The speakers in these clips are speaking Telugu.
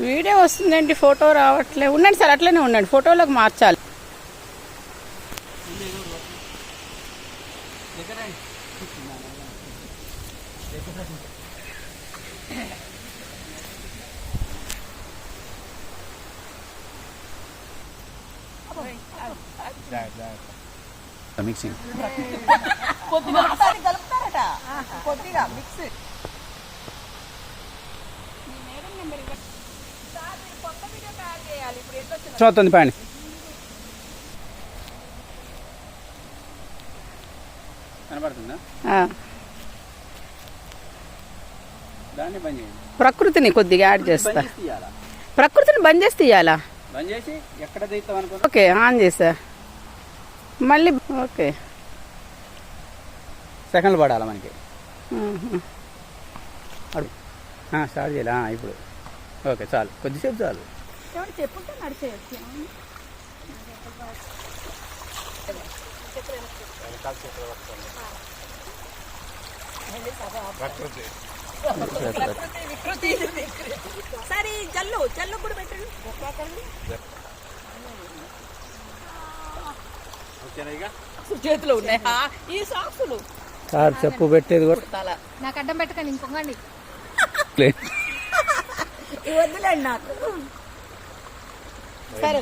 వీడియో వస్తుందండి ఫోటో రావట్లే. ఉండండి సార్ అట్లనే ఉండండి. ఫోటోలోకి మార్చాలి. మిక్సింగ్ కొద్దిగా కలుపుతారట. కొద్దిగా మిక్స్ పాండి బంద్ చేయండి. ప్రకృతిని కొద్దిగా యాడ్ చేస్తా. ప్రకృతిని బంద్ చేసి తీయాలా? ఓకే ఆన్ చేసా. మళ్ళీ ఓకే. సెకండ్లు పడాలి మనకి? స్టార్ట్ చేయాలి? ఇప్పుడు. ఓకే చాలు. కొద్దిసేపు చాలు. చెప్పుంటే నడిచేయచ్చు. సరే జల్లు జల్లు కూడా పెట్టండి. చేతిలో ఉన్నాయి. ఆ, ఈ సాక్సులు. సార్ చెప్పు పెట్టేది కూడా. తల నాకు అడ్డం పెట్టకండి ఇంకొకండి వద్దులేండి నాకు. సరే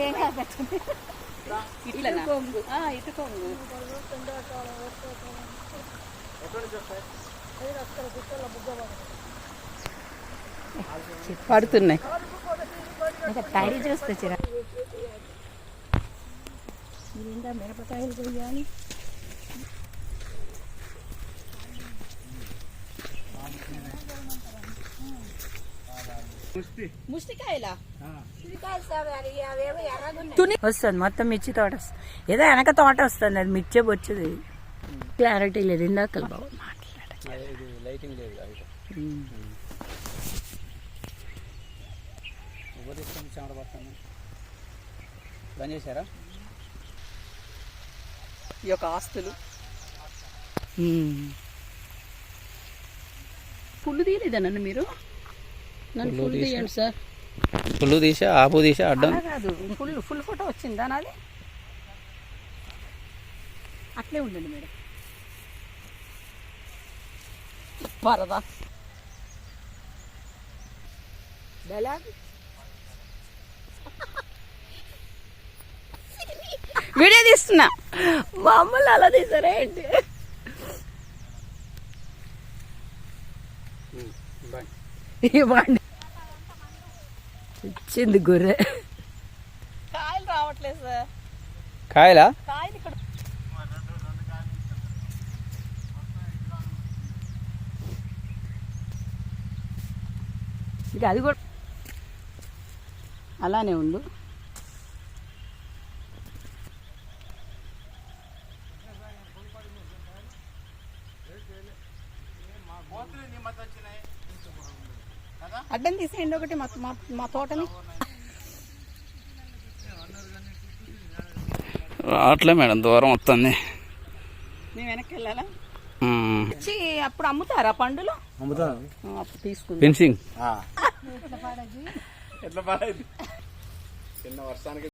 ఏం కాదు పెట్టండి ఇట్లా ఇటు కొంగు పడుతున్నాయి తడి చూస్తే చిరా మిరపకాయలు కొయ్యాలి ముష్టికాయలా? వస్తుంది మొత్తం మిర్చి తోట వస్తుంది. ఏదో వెనక తోట వస్తుంది అది మిర్చే వచ్చేది క్లారిటీ లేదు ఇందాక బాబు ఈ యొక్క ఆస్తులు. ఫుల్ తీయలేదా నన్ను మీరు? Full full. తీయండి సార్. పుల్లు తీసా ఆపు తీసా అడ్డం. కాదు ఫుల్ ఫుల్ ఫోటో వచ్చిందా నాది అట్లే ఉండండి మేడం. పరదా డైలాగ్? వీడియో తీస్తున్నా. మా అమ్మలు అలా తీసారా ఏంటి? ఇవ్వండి ఇచ్చింది గొర్రె. కాయలు రావట్లేదు సార్. కాయలా? కాయలు ఇక్కడ ఇక అది కూడా అలానే ఉండు. అడ్డం తీసేయండి ఒకటి మా తోటని. అట్లే మేడం దూరం వస్తుంది. మేము వెనక్కి వెళ్ళాలా? వచ్చి అప్పుడు అమ్ముతారా పండులు? అమ్ముతా ఆ, అప్పుడు తీసుకుందాం. ఫెన్సింగ్. ఎట్లా పాడేది? చిన్న వర్షానికి